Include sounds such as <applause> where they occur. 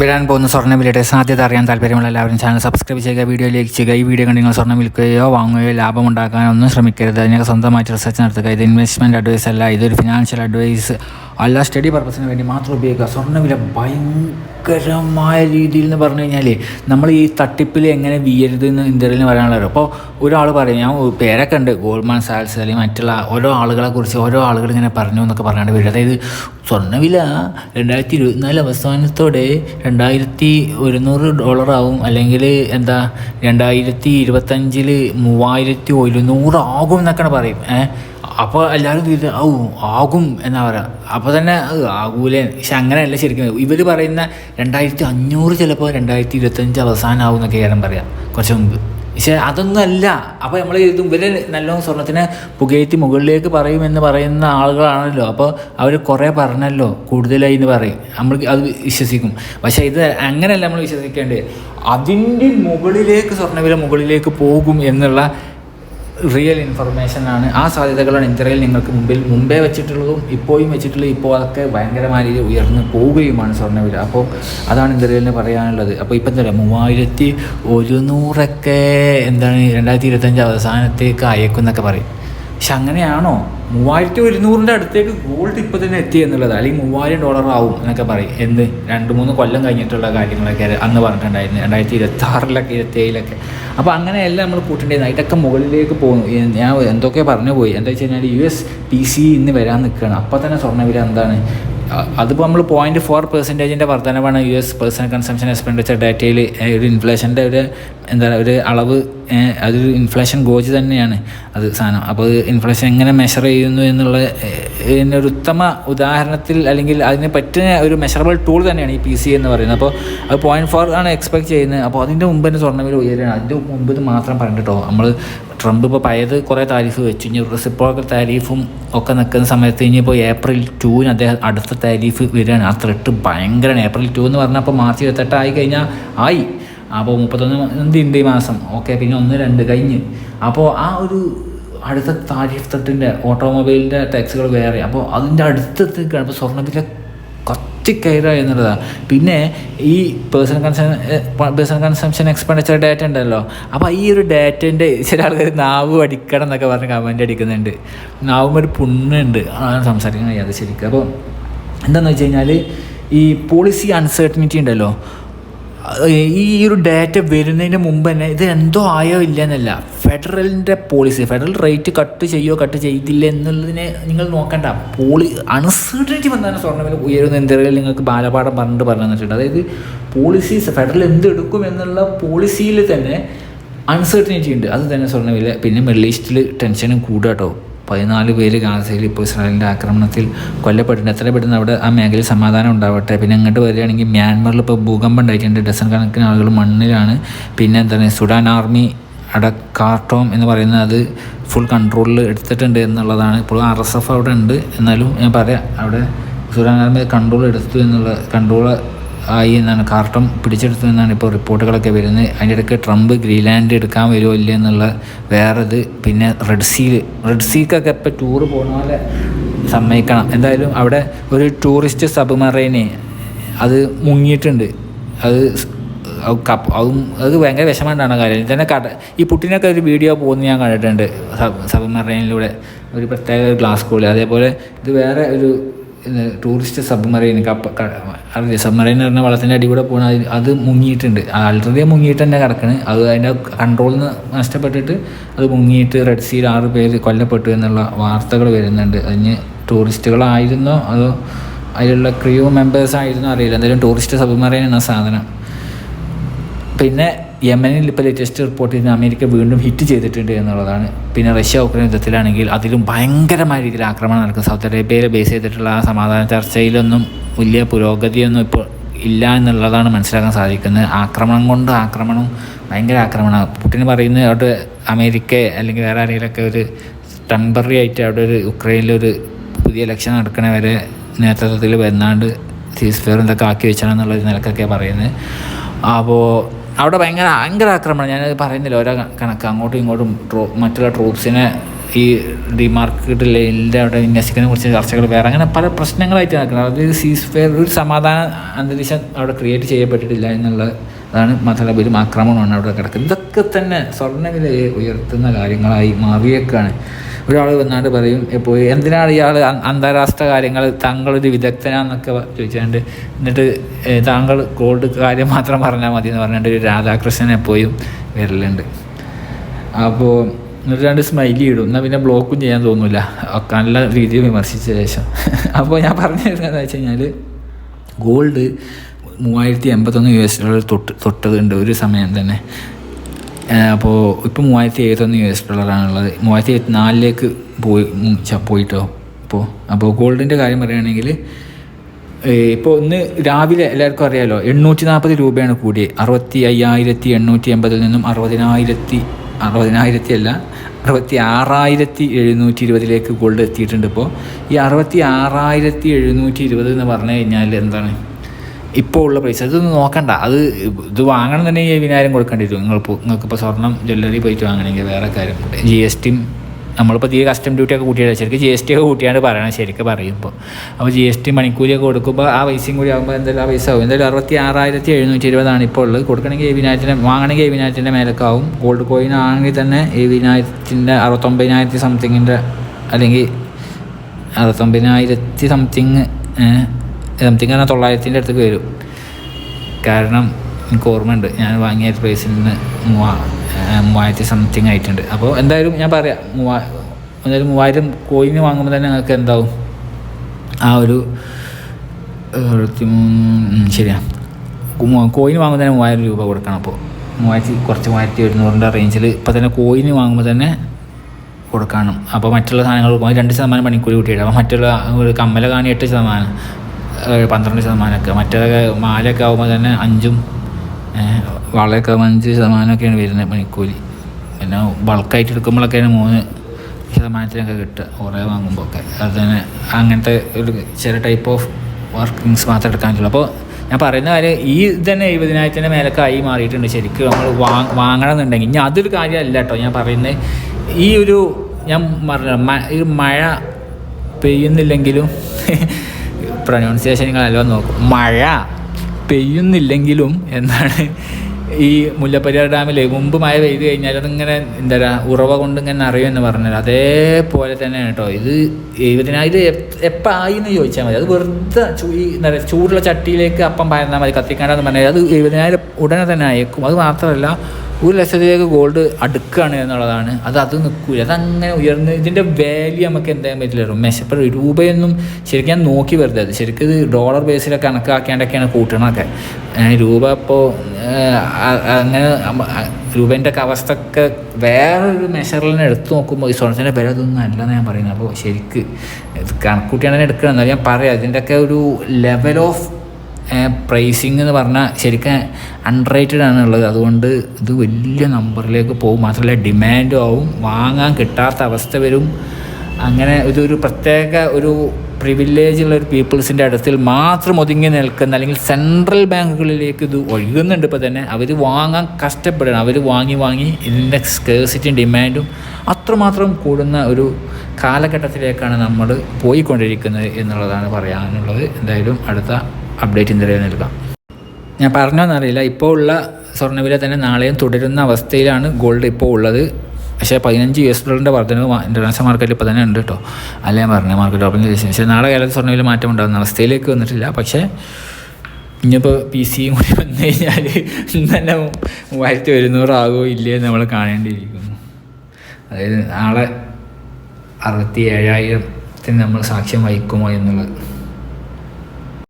വരാൻ പോകുന്ന സ്വർണവിലയുടെ സാധ്യത അറിയാൻ താല്പര്യമുള്ള എല്ലാവരും ചാനൽ സബ്സ്ക്രൈബ് ചെയ്യുക വീഡിയോ ലൈക്ക് ചെയ്യുക. ഈ വീഡിയോ കണ്ട് നിങ്ങൾ സ്വർണം വിൽക്കുകയോ വാങ്ങുകയോ ലാഭം ഉണ്ടാക്കാനൊന്നും ശ്രമിക്കരുത്. അതിനൊക്കെ സ്വന്തമായിട്ട് റിസർച്ച് നടത്തുക. ഇത് ഇൻവെസ്റ്റ്മെന്റ് അഡ്വൈസ് അല്ല ഇതൊരു ഫിനാൻഷ്യൽ അഡ്വൈസ് അല്ല സ്റ്റഡി പർപ്പസിന് വേണ്ടി മാത്രം ഉപയോഗിക്കുക. സ്വർണവില ഭയങ്കരമായ രീതിയിൽ എന്ന് പറഞ്ഞു കഴിഞ്ഞാൽ നമ്മൾ ഈ തട്ടിപ്പിൽ എങ്ങനെ വീയരുത് എന്ന് ഇന്ത്യയിൽ പറയാനുള്ളത് അപ്പോൾ ഒരാൾ പറയും ഞാൻ പേരൊക്കെ ഉണ്ട്. ഗോൾഡ്മാൻ സാൽസ് അല്ലെങ്കിൽ മറ്റുള്ള ഓരോ ആളുകളെ കുറിച്ച് ഓരോ ആളുകൾ ഇങ്ങനെ പറഞ്ഞു എന്നൊക്കെ പറയാണ്ട് വരും. അതായത് സ്വർണവില രണ്ടായിരത്തി ഇരുപത്തിനാല് അവസാനത്തോടെ രണ്ടായിരത്തി ഒരുന്നൂറ് ഡോളറാവും അല്ലെങ്കിൽ എന്താ രണ്ടായിരത്തി ഇരുപത്തഞ്ചിൽ മൂവായിരത്തി ഒരുന്നൂറ് ആകും എന്നൊക്കെയാണ് പറയും. ഏഹ്? അപ്പോൾ എല്ലാവരും തീരുന്നത് ഔ ആകും എന്നാ പറയുക അപ്പോൾ തന്നെ ആകൂലേ. പക്ഷെ അങ്ങനെയല്ല ശരിക്കും. ഇവർ പറയുന്ന രണ്ടായിരത്തി അഞ്ഞൂറ് ചിലപ്പോൾ രണ്ടായിരത്തി ഇരുപത്തഞ്ച് അവസാനമാവും എന്നൊക്കെ കാര്യം പറയാം കുറച്ച് മുമ്പ്. പക്ഷെ അതൊന്നും അല്ല. അപ്പോൾ നമ്മൾ ഇത് ഇവർ നല്ലോണം സ്വർണത്തിനെ പുകയത്തി മുകളിലേക്ക് പറയുമെന്ന് പറയുന്ന ആളുകളാണല്ലോ. അപ്പോൾ അവർ കുറേ പറഞ്ഞല്ലോ കൂടുതലായി എന്ന് പറയും. നമ്മൾ അത് വിശ്വസിക്കും. പക്ഷേ ഇത് അങ്ങനെയല്ല നമ്മൾ വിശ്വസിക്കേണ്ടത്. അതിന്റെ മുകളിലേക്ക് സ്വർണവില മുകളിലേക്ക് പോകും എന്നുള്ള റിയൽ ഇൻഫർമേഷനാണ് ആ സാധ്യതകളാണ് ഇന്ത്യയിൽ നിങ്ങൾക്ക് മുമ്പിൽ മുമ്പേ വെച്ചിട്ടുള്ളതും ഇപ്പോഴും വെച്ചിട്ടുള്ളത് ഇപ്പോൾ അതൊക്കെ ഭയങ്കരമായ രീതിയിൽ ഉയർന്നു പോവുകയുമാണ് സ്വർണവില. അപ്പോൾ അതാണ് ഇന്ത്യയിൽ പറയാനുള്ളത്. അപ്പോൾ ഇപ്പം പറയുക മൂവായിരത്തി ഒരുന്നൂറൊക്കെ എന്താണ് രണ്ടായിരത്തി ഇരുപത്തഞ്ച് അവസാനത്തേക്ക് അയക്കുന്നൊക്കെ പറയും. പക്ഷെ അങ്ങനെയാണോ? മൂവായിരത്തി ഒരുന്നൂറിന്റെ അടുത്തേക്ക് ഗോൾഡ് ഇപ്പോൾ തന്നെ എത്തി എന്നുള്ളത് അല്ലെങ്കിൽ മൂവായിരം ഡോളർ ആവും എന്നൊക്കെ പറയും. എന്ത്? രണ്ട് മൂന്ന് കൊല്ലം കഴിഞ്ഞിട്ടുള്ള കാര്യങ്ങളൊക്കെ അന്ന് പറഞ്ഞിട്ടുണ്ടായിരുന്നു രണ്ടായിരത്തി ഇരുപത്തി ആറിലൊക്കെ ഇരുപത്തി ഏഴിലൊക്കെ അപ്പോൾ അങ്ങനെയല്ല നമ്മൾ കൂട്ടേണ്ടത്. ഇതൊക്കെ മുകളിലേക്ക് പോകുന്നു. ഞാൻ എന്തൊക്കെ പറഞ്ഞു പോയി. എന്താ വെച്ച് കഴിഞ്ഞാൽ യു എസ് പി സി ഇന്ന് വരാൻ നിൽക്കുകയാണ്. അപ്പോൾ തന്നെ സ്വർണവില എന്താണ്? അതിപ്പോൾ നമ്മൾ പോയിന്റ് ഫോർ പെർസെന്റേജിന്റെ വർധനവാണ് U S personal consumption expenditure ഡാറ്റയിൽ ഒരു ഇൻഫ്ലേഷന്റെ ഒരു എന്താ ഒരു അളവ് അതൊരു ഇൻഫ്ലേഷൻ ഗോജ് തന്നെയാണ് അത് സാധനം അപ്പോൾ ഇൻഫ്ലേഷൻ എങ്ങനെ മെഷർ ചെയ്യുന്നു എന്നുള്ള ഒരു ഉത്തമ ഉദാഹരണത്തിൽ അല്ലെങ്കിൽ അതിന് പറ്റുന്ന ഒരു മെഷറബിൾ ടൂൾ തന്നെയാണ് ഈ പി സി എന്ന് പറയുന്നത്. അപ്പോൾ അത് പോയിന്റ് ഫോർ ആണ് എക്സ്പെക്ട് ചെയ്യുന്നത്. അപ്പോൾ അതിന്റെ മുമ്പ് തന്നെ സ്വർണവില ഉയരുകയാണ്. അതിന്റെ മുമ്പ് മാത്രം പറഞ്ഞിട്ടോ. നമ്മൾ ട്രംപ് ഇപ്പോൾ പഴയത് കുറേ താരിഫ് വെച്ചു. ഇനി റെസിപ്രോക്കൽ താരിഫും ഒക്കെ നിൽക്കുന്ന സമയത്ത് ഇനിയിപ്പോൾ ഏപ്രിൽ ടൂവിന് അദ്ദേഹം അടുത്ത താരിഫ് വരികയാണ്. ആ ത്രെട്ട് ഭയങ്കരമാണ്. ഏപ്രിൽ ടു എന്ന് പറഞ്ഞാൽ അപ്പോൾ മാർച്ച് ഇരുപത്തെട്ട് ആയി കഴിഞ്ഞാൽ ആയി. അപ്പോൾ മുപ്പത്തൊന്ന് തീയതി മാസം? ഓക്കെ പിന്നെ ഒന്ന് രണ്ട് കഴിഞ്ഞ്. അപ്പോൾ ആ ഒരു അടുത്ത താരിഫ് തട്ടിന്റെ ഓട്ടോമൊബൈലിന്റെ ടാക്സുകൾ വേറെ. അപ്പോൾ അതിന്റെ അടുത്തെത്തിക്കാണ് അപ്പോൾ സ്വർണവില കത്തിക്കയറുക എന്നുള്ളതാണ് പിന്നെ ഈ പേഴ്സണൽ കൺസൺ പേഴ്സണൽ കൺസംഷൻ എക്സ്പെൻഡിച്ചർ ഡാറ്റ ഉണ്ടല്ലോ. അപ്പോൾ ഈ ഒരു ഡാറ്റേന്റെ ചില ആൾക്കാർ നാവ് അടിക്കണം എന്നൊക്കെ പറഞ്ഞ് കമന്റ് അടിക്കുന്നുണ്ട്. നാവും ഒരു പുണ്ണുണ്ട്. അതാണ് സംസാരിക്കാൻ കഴിയാതെ ശരിക്കും. അപ്പോൾ എന്താണെന്ന് വെച്ച് കഴിഞ്ഞാൽ ഈ പോളിസി അൺസർട്ടനിറ്റി ഉണ്ടല്ലോ. ഈ ഒരു ഡാറ്റ വരുന്നതിന് മുമ്പ് തന്നെ ഇത് എന്തോ ആയോ ഇല്ല എന്നല്ല ഫെഡറലിന്റെ പോളിസി ഫെഡറൽ റേറ്റ് കട്ട് ചെയ്യോ കട്ട് ചെയ്തില്ല എന്നുള്ളതിനെ നിങ്ങൾ നോക്കണ്ട. പോളി അൺസർട്ടനിറ്റി വന്നാണ് സ്വർണവില ഉയരുന്ന എന്തെങ്കിലും നിങ്ങൾക്ക് ബാലപാഠം പറഞ്ഞിട്ട് പറഞ്ഞു തന്നിട്ടുണ്ട് അതായത് പോളിസീസ് ഫെഡറൽ എന്ത് എടുക്കും എന്നുള്ള പോളിസിയിൽ തന്നെ അൺസർട്ടനിറ്റി ഉണ്ട്. അത് തന്നെ സ്വർണവില. പിന്നെ മിഡിൽ ഈസ്റ്റിൽ ടെൻഷനും കൂടാട്ടോ കേട്ടോ. പതിനാല് പേര് ഗാസയിൽ ഇപ്പോൾ ഇസ്രായേലിന്റെ ആക്രമണത്തിൽ കൊല്ലപ്പെട്ടിട്ടുണ്ട്. എത്ര പെട്ടെന്ന് അവിടെ ആ മേഖലയിൽ സമാധാനം ഉണ്ടാവട്ടെ. പിന്നെ അങ്ങോട്ട് വരികയാണെങ്കിൽ മ്യാൻമറിൽ ഇപ്പോൾ ഭൂകമ്പം ഉണ്ടായിട്ടുണ്ട്. ഡസൺ കണക്കിന് ആളുകൾ മണ്ണിലാണ്. പിന്നെ എന്താണ് സുഡാൻ ആർമി അട കാർട്ടോം എന്ന് പറയുന്നത് അത് ഫുൾ കൺട്രോളിൽ എടുത്തിട്ടുണ്ട് എന്നുള്ളതാണ്. ഇപ്പോൾ ആർ എസ് എഫ് അവിടെ ഉണ്ട്. എന്നാലും ഞാൻ പറയാം അവിടെ സുഡാൻ ആർമി കൺട്രോൾ എടുത്തു എന്നുള്ള കൺട്രോൾ ആയി എന്നാണ് കാർട്ടം പിടിച്ചെടുത്തു എന്നാണ് ഇപ്പോൾ റിപ്പോർട്ടുകളൊക്കെ വരുന്നത്. അതിന്റെ ഇടയ്ക്ക് ട്രംപ് ഗ്രീൻലാൻഡ് എടുക്കാൻ വരുമോ ഇല്ല എന്നുള്ള വേറത് പിന്നെ റെഡ് സീൽ റെഡ് സീക്കൊക്കെ ഇപ്പോൾ ടൂറ് പോലെ സമ്മതിക്കണം. എന്തായാലും അവിടെ ഒരു ടൂറിസ്റ്റ് സബ്മറൈനെ അത് മുങ്ങിയിട്ടുണ്ട്. അത് കപ്പ് അതും അത് ഭയങ്കര വിഷമമുണ്ടാണ് കാര്യം. തന്നെ കട ഈ പുട്ടിനൊക്കെ ഒരു വീഡിയോ പോകുന്ന ഞാൻ കണ്ടിട്ടുണ്ട്. സബ് സബ്മറൈനിലൂടെ ഒരു പ്രത്യേക ഗ്ലാസ് കൂടി അതേപോലെ ഇത് വേറെ ഒരു ടൂറിസ്റ്റ് സബ്മറൈൻ കപ്പ അറിയില്ല സബ്മറൈൻ എന്ന് പറഞ്ഞാൽ വെള്ളത്തിന്റെ അടി കൂടെ പോകണ അത് അത് മുങ്ങിയിട്ടുണ്ട്. ആൾറെഡി മുങ്ങിയിട്ട് തന്നെ കിടക്കണ്. അത് അതിന്റെ കൺട്രോളിൽ നിന്ന് നഷ്ടപ്പെട്ടിട്ട് അത് മുങ്ങിയിട്ട് റെഡ് സീൽ ആറ് പേര് കൊല്ലപ്പെട്ടു എന്നുള്ള വാർത്തകൾ വരുന്നുണ്ട്. അതിന് ടൂറിസ്റ്റുകളായിരുന്നോ അതോ അതിലുള്ള ക്രിയോ മെമ്പേഴ്സ് ആയിരുന്നോ അറിയില്ല. എന്തായാലും ടൂറിസ്റ്റ് സബ്മറൈൻ എന്ന സാധനം. പിന്നെ യമനിൽ ഇപ്പോൾ ലേറ്റസ്റ്റ് റിപ്പോർട്ട് ചെയ്യുന്ന അമേരിക്ക വീണ്ടും ഹിറ്റ് ചെയ്തിട്ടുണ്ട് എന്നുള്ളതാണ്. പിന്നെ റഷ്യ ഉക്രൈൻ യുദ്ധത്തിലാണെങ്കിൽ അതിലും ഭയങ്കരമായ രീതിയിൽ ആക്രമണം നടക്കും. സൗദി അറേബ്യയിൽ ബേസ് ചെയ്തിട്ടുള്ള സമാധാന ചർച്ചയിലൊന്നും വലിയ പുരോഗതിയൊന്നും ഇപ്പോൾ ഇല്ല എന്നുള്ളതാണ് മനസ്സിലാക്കാൻ സാധിക്കുന്നത്. ആക്രമണം കൊണ്ട് ആക്രമണം ഭയങ്കര ആക്രമണം. പുട്ടിന് പറയുന്നത് അവിടെ അമേരിക്ക അല്ലെങ്കിൽ വേറെ ആരെങ്കിലുമൊക്കെ ഒരു ടെമ്പററി ആയിട്ട് അവിടെ ഒരു ഉക്രൈനിലൊരു പുതിയ ഇലക്ഷൻ നടക്കണ വരെ നേതൃത്വത്തിൽ വന്നാണ്ട് സീസ് ഫെയർ എന്തൊക്കെ ആക്കി വെച്ചാണെന്നുള്ള നിലക്കൊക്കെ പറയുന്നത്. അപ്പോൾ അവിടെ ഭയങ്കര ഭയങ്കര ആക്രമണം. ഞാനത് പറയുന്നില്ല. ഓരോ കണക്ക്. അങ്ങോട്ടും ഇങ്ങോട്ടും ട്രോ മറ്റുള്ള ട്രൂപ്സിനെ ഈ ഡിമാർക്കറ്റ് ലൈനിന്റെ അവിടെ വിന്യസിക്കുന്നതിനെ കുറിച്ച് ചർച്ചകൾ വേറെ. അങ്ങനെ പല പ്രശ്നങ്ങളായിട്ട് നടക്കുന്നത് അതായത് സീസ് ഫെയർ ഒരു സമാധാന അന്തരീക്ഷം അവിടെ ക്രിയേറ്റ് ചെയ്യപ്പെട്ടിട്ടില്ല എന്നുള്ള അതാണ് മതലബിലും ആക്രമണമാണ് അവിടെ കിടക്കുന്നത്. ഇതൊക്കെ തന്നെ സ്വർണവിലയെ ഉയർത്തുന്ന കാര്യങ്ങളായി മാറിയേക്കാണ്. ഒരാൾ വന്നാണ്ട് പറയും ഇപ്പോൾ എന്തിനാണ് ഇയാൾ അന്താരാഷ്ട്ര കാര്യങ്ങൾ താങ്കളൊരു വിദഗ്ധനാന്നൊക്കെ ചോദിച്ചാണ്ട് എന്നിട്ട് താങ്കൾ ഗോൾഡ് കാര്യം മാത്രം പറഞ്ഞാൽ മതി എന്ന് പറഞ്ഞിട്ട് ഒരു രാധാകൃഷ്ണൻ എപ്പോഴും വരലുണ്ട്. അപ്പോൾ എന്നിട്ട് രണ്ട് സ്മൈലി ഇടും. എന്നാൽ പിന്നെ ബ്ലോക്കും ചെയ്യാൻ തോന്നില്ല ഒക്കെ നല്ല രീതിയിൽ വിമർശിച്ച ശേഷം. <laughs> അപ്പോൾ ഞാൻ പറഞ്ഞു തരുന്നത് വെച്ച് കഴിഞ്ഞാൽ ഗോൾഡ് മൂവായിരത്തി എൺപത്തൊന്ന് യു എസ് ഡോളർ തൊട്ട് തൊട്ടതുണ്ട് ഒരു സമയം തന്നെ. അപ്പോൾ ഇപ്പോൾ മൂവായിരത്തി എഴുപത്തൊന്ന് യു എസ് ഡോളറാണുള്ളത്. മൂവായിരത്തി എഴുപത്തി നാലിലേക്ക് പോയി പോയിട്ടോ? ഇപ്പോൾ അപ്പോൾ ഗോൾഡിന്റെ കാര്യം പറയുകയാണെങ്കിൽ ഇപ്പോൾ ഒന്ന് രാവിലെ എല്ലാവർക്കും അറിയാമല്ലോ എണ്ണൂറ്റി നാൽപ്പത് രൂപയാണ് കൂടിയത് അറുപത്തി അയ്യായിരത്തി എണ്ണൂറ്റി എൺപതിൽ നിന്നും അറുപതിനായിരത്തി അറുപതിനായിരത്തി അല്ല അറുപത്തി ആറായിരത്തി എഴുന്നൂറ്റി ഇരുപതിലേക്ക് ഗോൾഡ് എത്തിയിട്ടുണ്ട് ഇപ്പോൾ ഈ അറുപത്തി ആറായിരത്തി എഴുന്നൂറ്റി ഇരുപത് എന്ന് പറഞ്ഞു കഴിഞ്ഞാൽ എന്താണ്? ഇപ്പോൾ ഉള്ള പ്രൈസ് അതൊന്നും നോക്കണ്ട. അത് ഇത് വാങ്ങണം തന്നെ ഏഴിനായിരം കൊടുക്കേണ്ടി വരും നിങ്ങളിപ്പോൾ നിങ്ങൾക്കിപ്പോൾ സ്വർണം ജ്വല്ലറി പോയിട്ട് വാങ്ങണമെങ്കിൽ വേറെ കാര്യം. ജി എസ് ടിയും നമ്മളിപ്പോൾ തീരെ കസ്റ്റം ഡ്യൂട്ടി ഒക്കെ കൂട്ടിയാൽ ശരിക്കും ജി എസ് ടി ഒക്കെ കൂട്ടിയാണ് പറയണം ശരിക്കും പറയുമ്പോൾ. അപ്പോൾ ജി എസ് ടി മണിക്കൂലിയൊക്കെ കൊടുക്കുമ്പോൾ ആ പൈസയും കൂടി ആകുമ്പോൾ എന്തായാലും ആ പൈസ ആവും. എന്തായാലും അറുപത്തി ആറായിരത്തി എഴുന്നൂറ്റി ഇരുപതാണ് ഇപ്പോൾ ഉള്ളത് കൊടുക്കണമെങ്കിൽ ഏവിനായിരത്തിന്റെ വാങ്ങണമെങ്കിൽ ഏവിനായിരത്തിന്റെ മേലൊക്കെ ആവും. ഗോൾഡ് കോയിൻ ആണെങ്കിൽ തന്നെ ഏവിനായിരത്തിന്റെ അറുപത്തൊമ്പതിനായിരത്തി സംതിങ്ങിന്റെ അല്ലെങ്കിൽ അറുപത്തൊമ്പതിനായിരത്തി സംതിങ് സംതിങ് പറഞ്ഞാൽ തൊള്ളായിരത്തിന്റെ അടുത്തേക്ക് വരും. കാരണം എനിക്ക് ഓർമ്മയുണ്ട്. ഞാൻ വാങ്ങിയ പ്രൈസിൽ നിന്ന് മൂവാ മൂവായിരത്തി സംതിങ് ആയിട്ടുണ്ട്. അപ്പോൾ എന്തായാലും ഞാൻ പറയാം. മൂവാ എന്തായാലും മൂവായിരം കോയിന് വാങ്ങുമ്പോൾ തന്നെ നിങ്ങൾക്ക് എന്താവും? ആ ഒരു ശരിയാ. കോയിന് വാങ്ങുമ്പോൾ തന്നെ മൂവായിരം രൂപ കൊടുക്കണം അപ്പോൾ. മൂവായിരത്തി കുറച്ച് മൂവായിരത്തി ഒരുന്നൂറിന്റെ റേഞ്ചിൽ ഇപ്പോൾ തന്നെ കോയിന് വാങ്ങുമ്പോൾ തന്നെ കൊടുക്കണം. അപ്പോൾ മറ്റുള്ള സാധനങ്ങൾ രണ്ട് ശതമാനം പണിക്കൂലി കൂട്ടിയിട്ട് അപ്പോൾ മറ്റുള്ള ഒരു കമ്മല കാണി എട്ട് ശതമാനം. പന്ത്രണ്ട് ശതമാനമൊക്കെ. മറ്റേതൊക്കെ മാലയൊക്കെ ആകുമ്പോൾ തന്നെ അഞ്ചും വളയൊക്കെ ആകുമ്പോൾ അഞ്ച് ശതമാനമൊക്കെയാണ് വരുന്നത് പണിക്കൂലി. പിന്നെ ബൾക്കായിട്ട് എടുക്കുമ്പോഴൊക്കെയാണ് മൂന്ന് ശതമാനത്തിനൊക്കെ കിട്ടുക കുറേ വാങ്ങുമ്പോൾ ഒക്കെ അത് തന്നെ അങ്ങനത്തെ ഒരു ചെറിയ ടൈപ്പ് ഓഫ് വർക്കിങ്സ് മാത്രമേ എടുക്കാൻ പറ്റുള്ളൂ അപ്പോൾ ഞാൻ പറയുന്ന കാര്യം ഈ തന്നെ എഴുപതിനായിരത്തിന്റെ മേലൊക്കെ ആയി മാറിയിട്ടുണ്ട്. ശരിക്കും നമ്മൾ വാങ് വാങ്ങണമെന്നുണ്ടെങ്കിൽ. ഇനി അതൊരു കാര്യമല്ല കേട്ടോ ഞാൻ പറയുന്നത്. ഈ ഒരു ഞാൻ പറഞ്ഞ ഈ മഴ പെയ്യുന്നില്ലെങ്കിലും പ്രൊനൗൺസിയേഷൻ നിങ്ങളെല്ലാം നോക്കും. മഴ പെയ്യുന്നില്ലെങ്കിലും എന്നാണ് ഈ മുല്ലപ്പെരിയാർ ഡാമിൽ മുമ്പ് മഴ പെയ്ത് കഴിഞ്ഞാൽ അതിങ്ങനെ എന്താ പറയുക ഉറവ കൊണ്ട് ഇങ്ങനെ അറിയുമെന്ന് പറഞ്ഞാൽ അതേപോലെ തന്നെയാണ് കേട്ടോ. ഇത് എഴുപതിനായിരം എപ്പോൾ ആയി എന്ന് ചോദിച്ചാൽ മതി. അത് വെറുതെ ഈ എന്താ പറയുക ചൂടുള്ള ചട്ടിയിലേക്ക് അപ്പം പരന്നാൽ മതി കത്തിക്കാണ്ടെന്ന് പറഞ്ഞാൽ അത് എഴുപതിനായിരം ഉടനെ തന്നെ അയക്കും അത് മാത്രമല്ല ഒരു ലക്ഷത്തിലേക്ക് ഗോൾഡ് അടുക്കുകയാണ് എന്നുള്ളതാണ്. അത് അത് നിൽക്കില്ല അതങ്ങനെ ഉയർന്ന് ഇതിന്റെ വാല്യൂ നമുക്ക് എന്തായാലും പറ്റില്ല മെച്ചപ്പെട്ട രൂപയൊന്നും ശരിക്കും ഞാൻ നോക്കി വെറുതെ. അത് ശരിക്കും ഇത് ഡോളർ ബേസിലൊക്കെ കണക്കാക്കേണ്ടൊക്കെയാണ് കൂട്ടണമൊക്കെ രൂപ ഇപ്പോൾ അങ്ങനെ രൂപേന്റെ ഒക്കെ അവസ്ഥ ഒക്കെ വേറൊരു മെഷറിൽ തന്നെ എടുത്തു നോക്കുമ്പോൾ ഈ സ്വർണത്തിന്റെ വില ഇതൊന്നും അല്ലെന്ന് ഞാൻ പറയുന്നത്. അപ്പോൾ ശരിക്ക് ഇത് കണക്കൂട്ടിയാണ് എടുക്കണം. എന്നാലും ഞാൻ പറയാം ഇതിന്റെയൊക്കെ ഒരു ലെവൽ ഓഫ് പ്രൈസിങ് എന്ന് പറഞ്ഞാൽ ശരിക്കും അൺറേറ്റഡ് ആണ് ഉള്ളത് അതുകൊണ്ട് ഇത് വലിയ നമ്പറിലേക്ക് പോകും. മാത്രമല്ല ഡിമാൻഡും ആവും. വാങ്ങാൻ കിട്ടാത്ത അവസ്ഥ വരും. അങ്ങനെ ഇതൊരു പ്രത്യേക ഒരു പ്രിവില്ലേജ് ഉള്ള ഒരു പീപ്പിൾസിന്റെ അടുത്തിൽ മാത്രം ഒതുങ്ങി നിൽക്കുന്ന അല്ലെങ്കിൽ സെൻട്രൽ ബാങ്കുകളിലേക്ക് ഇത് ഒഴുകുന്നുണ്ട് ഇപ്പോൾ തന്നെ. അവർ വാങ്ങാൻ കഷ്ടപ്പെടണം അവർ വാങ്ങി വാങ്ങി ഇതിന്റെ സ്കേഴ്സിറ്റിയും ഡിമാൻഡും അത്രമാത്രം കൂടുന്ന ഒരു കാലഘട്ടത്തിലേക്കാണ് നമ്മൾ പോയിക്കൊണ്ടിരിക്കുന്നത് എന്നുള്ളതാണ് പറയാനുള്ളത്. എന്തായാലും അടുത്ത അപ്ഡേറ്റ് നിലയിൽ നൽകാം. ഞാൻ പറഞ്ഞോന്നറിയില്ല ഇപ്പോൾ ഉള്ള സ്വർണവില തന്നെ നാളെയും തുടരുന്ന അവസ്ഥയിലാണ് ഗോൾഡ് ഇപ്പോൾ ഉള്ളത്. പക്ഷേ പതിനഞ്ച് യു എസ് ഡോളറിന്റെ വർധനവ് ഇന്റർനാഷണൽ മാർക്കറ്റിൽ ഇപ്പോൾ തന്നെ ഉണ്ട് കേട്ടോ അല്ല പറഞ്ഞത് മാർക്കറ്റ് ഓപ്പൺ ചെയ്ത പക്ഷേ നാളെ കാലത്ത് സ്വർണവില മാറ്റം ഉണ്ടാകുന്ന അവസ്ഥയിലേക്ക് വന്നിട്ടില്ല. പക്ഷേ ഇനിയിപ്പോൾ പി സിയും കൂടി വന്നു കഴിഞ്ഞാൽ ഇന്ന് തന്നെ മൂവായിരത്തി ഒരുന്നൂറാകുമോ ഇല്ലേ നമ്മൾ കാണേണ്ടിയിരിക്കുന്നു. അതായത് നാളെ അറുപത്തി ഏഴായിരത്തിന് നമ്മൾ സാക്ഷ്യം വഹിക്കുമോ എന്നുള്ളത്.